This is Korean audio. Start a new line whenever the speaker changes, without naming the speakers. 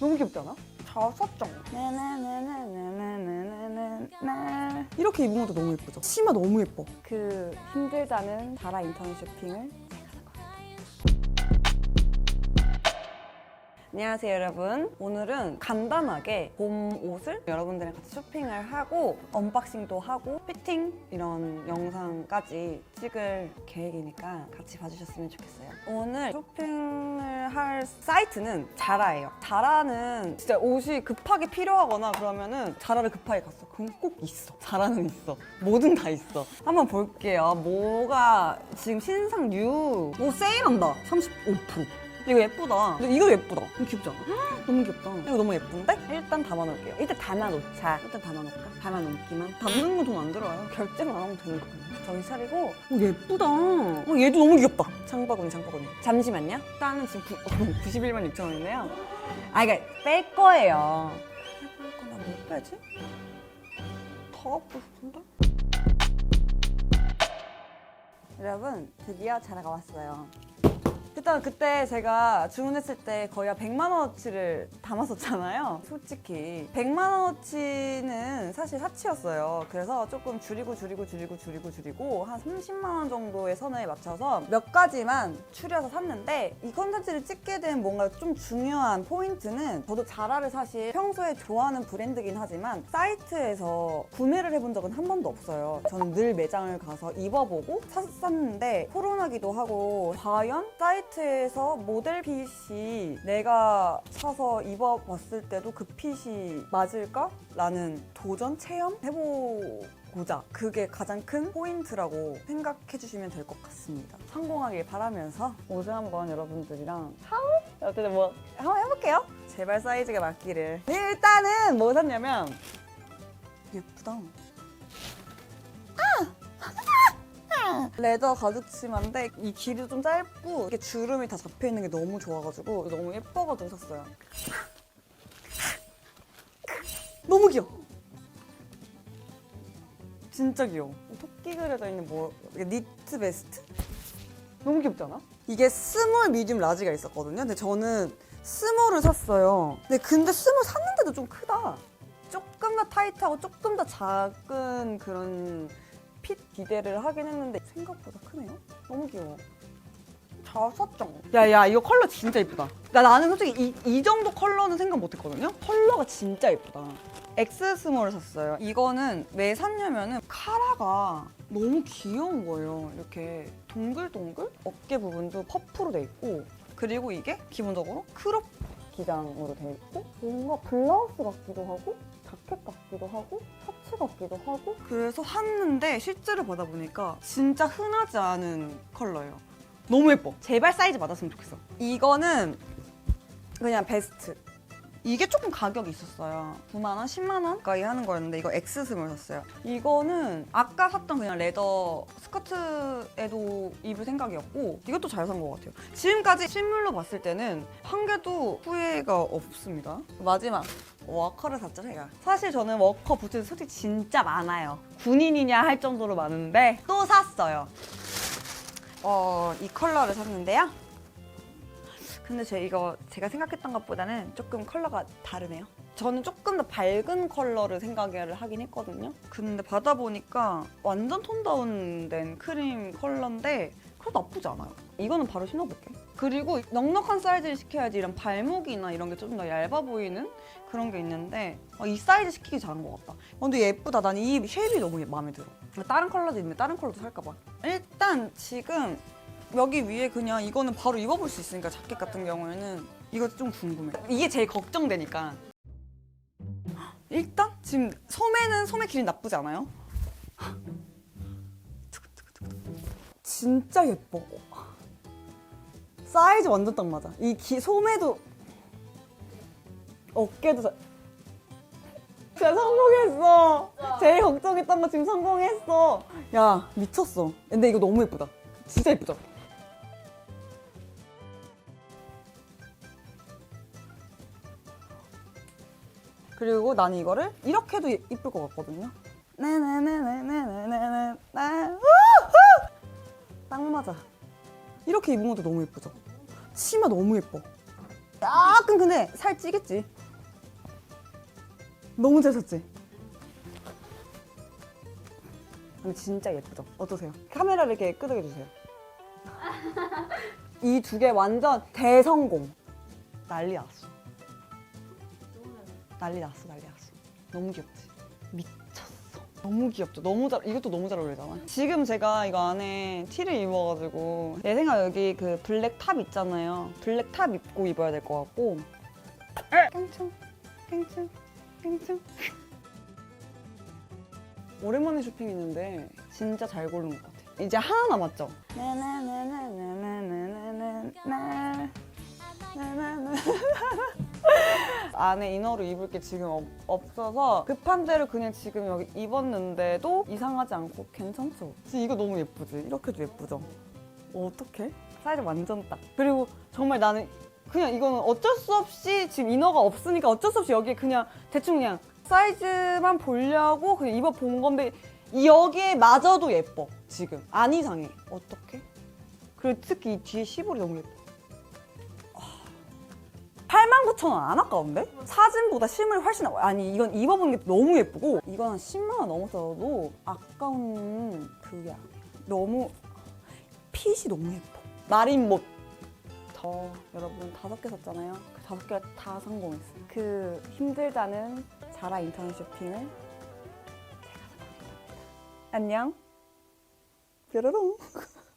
너무 귀엽지 않아? 잘 샀죠? 나나나나나나나나 이렇게 입은 것도 너무 예쁘죠? 치마 너무 예뻐. 그 힘들다는 다라 인터넷 쇼핑을 안녕하세요 여러분. 오늘은 간단하게 봄 옷을 여러분들이랑 같이 쇼핑을 하고 언박싱도 하고 피팅 이런 영상까지 찍을 계획이니까 같이 봐주셨으면 좋겠어요. 오늘 쇼핑을 할 사이트는 자라예요. 자라는 진짜 옷이 급하게 필요하거나 그러면은 자라를 급하게 갔어. 그럼 꼭 있어. 자라는 있어. 뭐든 다 있어. 한번 볼게요. 뭐가 지금 신상 뉴 오 세일한다. 35% 이거 예쁘다. 근데 이거 예쁘다. 이거 귀엽지 않아? 헉, 너무 귀엽다. 이거 너무 예쁜데? 일단 담아놓을게요. 일단 담아놓자. 일단 담아놓을까? 담아놓기만. 담는 거 돈 안 들어요. 결제만 안 하면 되는 거예요. 정신 차리고. 오, 예쁘다. 어, 얘도 너무 귀엽다. 장바구니, 장바구니. 잠시만요. 일단은 지금 구, 어, 91만 6천 원이네요. 아, 이게 뺄 거예요. 뺄 거나 뭐 빼지? 더 갖고 싶은데? 여러분, 드디어 자라가 왔어요. 일단 그때 제가 주문했을 때 거의 한 100만 원어치를 담았었잖아요. 솔직히 100만 원어치는 사실 사치였어요. 그래서 조금 줄이고 줄이고 줄이고 줄이고 줄이고 한 30만 원 정도의 선에 맞춰서 몇 가지만 추려서 샀는데 이 컨텐츠를 찍게 된 뭔가 좀 중요한 포인트는 저도 자라를 사실 평소에 좋아하는 브랜드긴 하지만 사이트에서 구매를 해본 적은 한 번도 없어요. 저는 늘 매장을 가서 입어보고 샀었는데 코로나기도 하고 과연 사이트 에서 모델 핏이 내가 사서 입어봤을 때도 그 핏이 맞을까? 라는 도전 체험 해보고자 그게 가장 큰 포인트라고 생각해 주시면 될 것 같습니다. 성공하길 바라면서 옷을 한번 여러분들이랑 하우? 어쨌든 뭐 한번 해볼게요. 제발 사이즈가 맞기를. 일단은 뭐 샀냐면 예쁘다. 레더 가죽 치마인데 이 길이도 좀 짧고 이게 주름이 다 잡혀 있는 게 너무 좋아가지고 너무 예뻐가지고 샀어요. 너무 귀여워. 진짜 귀여워. 토끼 그려져 있는 뭐 니트 베스트? 너무 귀엽지 않아? 이게 스몰, 미디움, 라지가 있었거든요. 근데 저는 스몰을 샀어요. 근데 근데 스몰 샀는데도 좀 크다. 조금 더 타이트하고 조금 더 작은 그런 핏 기대를 하긴 했는데 생각보다 크네요. 너무 귀여워. 잘 샀죠? 야야 이거 컬러 진짜 예쁘다. 나 나는 솔직히 이, 이 정도 컬러는 생각 못했거든요. 컬러가 진짜 예쁘다. 엑스 스몰을 샀어요. 이거는 왜 샀냐면은 카라가 너무 귀여운 거예요. 이렇게 동글동글 어깨 부분도 퍼프로 돼 있고 그리고 이게 기본적으로 크롭 기장으로 돼 있고 뭔가 블라우스 같기도 하고 자켓 같기도 하고 셔츠 같기도 하고 그래서 샀는데 실제로 받아보니까 진짜 흔하지 않은 컬러예요. 너무 예뻐. 제발 사이즈 맞았으면 좋겠어. 이거는 그냥 베스트. 이게 조금 가격이 있었어요. 9만 원, 10만 원 가까이 하는 거였는데 이거 엑스스몰 샀어요. 이거는 아까 샀던 그냥 레더 스커트에도 입을 생각이었고 이것도 잘 산 것 같아요. 지금까지 실물로 봤을 때는 한 개도 후회가 없습니다. 마지막 워커를 샀죠 제가. 사실 저는 워커 부츠 솔직히 진짜 많아요. 군인이냐 할 정도로 많은데 또 샀어요. 어, 이 컬러를 샀는데요. 근데 제 이거 제가 생각했던 것보다는 조금 컬러가 다르네요. 저는 조금 더 밝은 컬러를 생각을 하긴 했거든요. 근데 받아보니까 완전 톤 다운된 크림 컬러인데 그래도 나쁘지 않아요. 이거는 바로 신어볼게. 그리고 넉넉한 사이즈를 시켜야지 이런 발목이나 이런 게 좀 더 얇아 보이는 그런 게 있는데 어, 이 사이즈 시키기 잘한 것 같다. 어, 근데 예쁘다. 난 이 쉐입이 너무 마음에 들어. 다른 컬러도 있는데 다른 컬러도 살까 봐. 일단 지금 여기 위에 그냥 이거는 바로 입어볼 수 있으니까 자켓 같은 경우에는 이거 좀 궁금해. 이게 제일 걱정되니까. 일단 지금 소매는 소매 길이 나쁘지 않아요? 진짜 예뻐. 사이즈 완전 딱 맞아. 이 기, 소매도 어깨도 잘. 진짜 성공했어. 제일 걱정했던 거 지금 성공했어. 야 미쳤어. 근데 이거 너무 예쁘다. 진짜 예쁘죠? 그리고 난 이거를 이렇게도 예, 이쁠 것 같거든요. 네, 네, 네, 네네네네네네네. 딱 맞아. 이렇게 입은 것도 너무 예쁘죠? 치마 너무 예뻐. 약간 근데 살 찌겠지. 너무 잘 샀지? 근데 진짜 예쁘죠? 어떠세요? 카메라를 이렇게 끄덕여 주세요. 이 두 개 완전 대성공. 난리 났어. 난리 났어, 난리 났어. 너무 귀엽지? 너무 귀엽죠? 너무 잘, 이것도 너무 잘 어울리잖아. 지금 제가 이거 안에 티를 입어가지고 내 생각 여기 그 블랙 탑 있잖아요. 블랙 탑 입고 입어야 될 것 같고. 깡충, 깡충, 깡충. 오랜만에 쇼핑했는데 진짜 잘 고른 것 같아. 이제 하나 남았죠? 나나나나나나나나나. 안에 이너를 입을 게 지금 없, 없어서 급한 대로 그냥 지금 여기 입었는데도 이상하지 않고 괜찮죠? 지금 이거 너무 예쁘지? 이렇게도 예쁘죠? 어떡해? 사이즈 완전 딱. 그리고 정말 나는 그냥 이거는 어쩔 수 없이 지금 이너가 없으니까 어쩔 수 없이 여기에 그냥 대충 그냥 사이즈만 보려고 그냥 입어본 건데 여기에 마저도 예뻐 지금 안 이상해 어떡해? 그리고 특히 이 뒤에 시볼이 너무 예뻐 89,000원 안 아까운데? 사진보다 실물이 훨씬 나. 아니 이건 입어보는 게 너무 예쁘고 이건 한 10만 원 넘었어도 아까운 그게 아니야. 너무 핏이 너무 예뻐. 마린못. 저 여러분 다섯 개 샀잖아요. 그 다섯 개 다 성공했어요. 그 힘들다는 자라 인터넷 쇼핑을 제가 성공했답니다. 안녕. 뾰로롱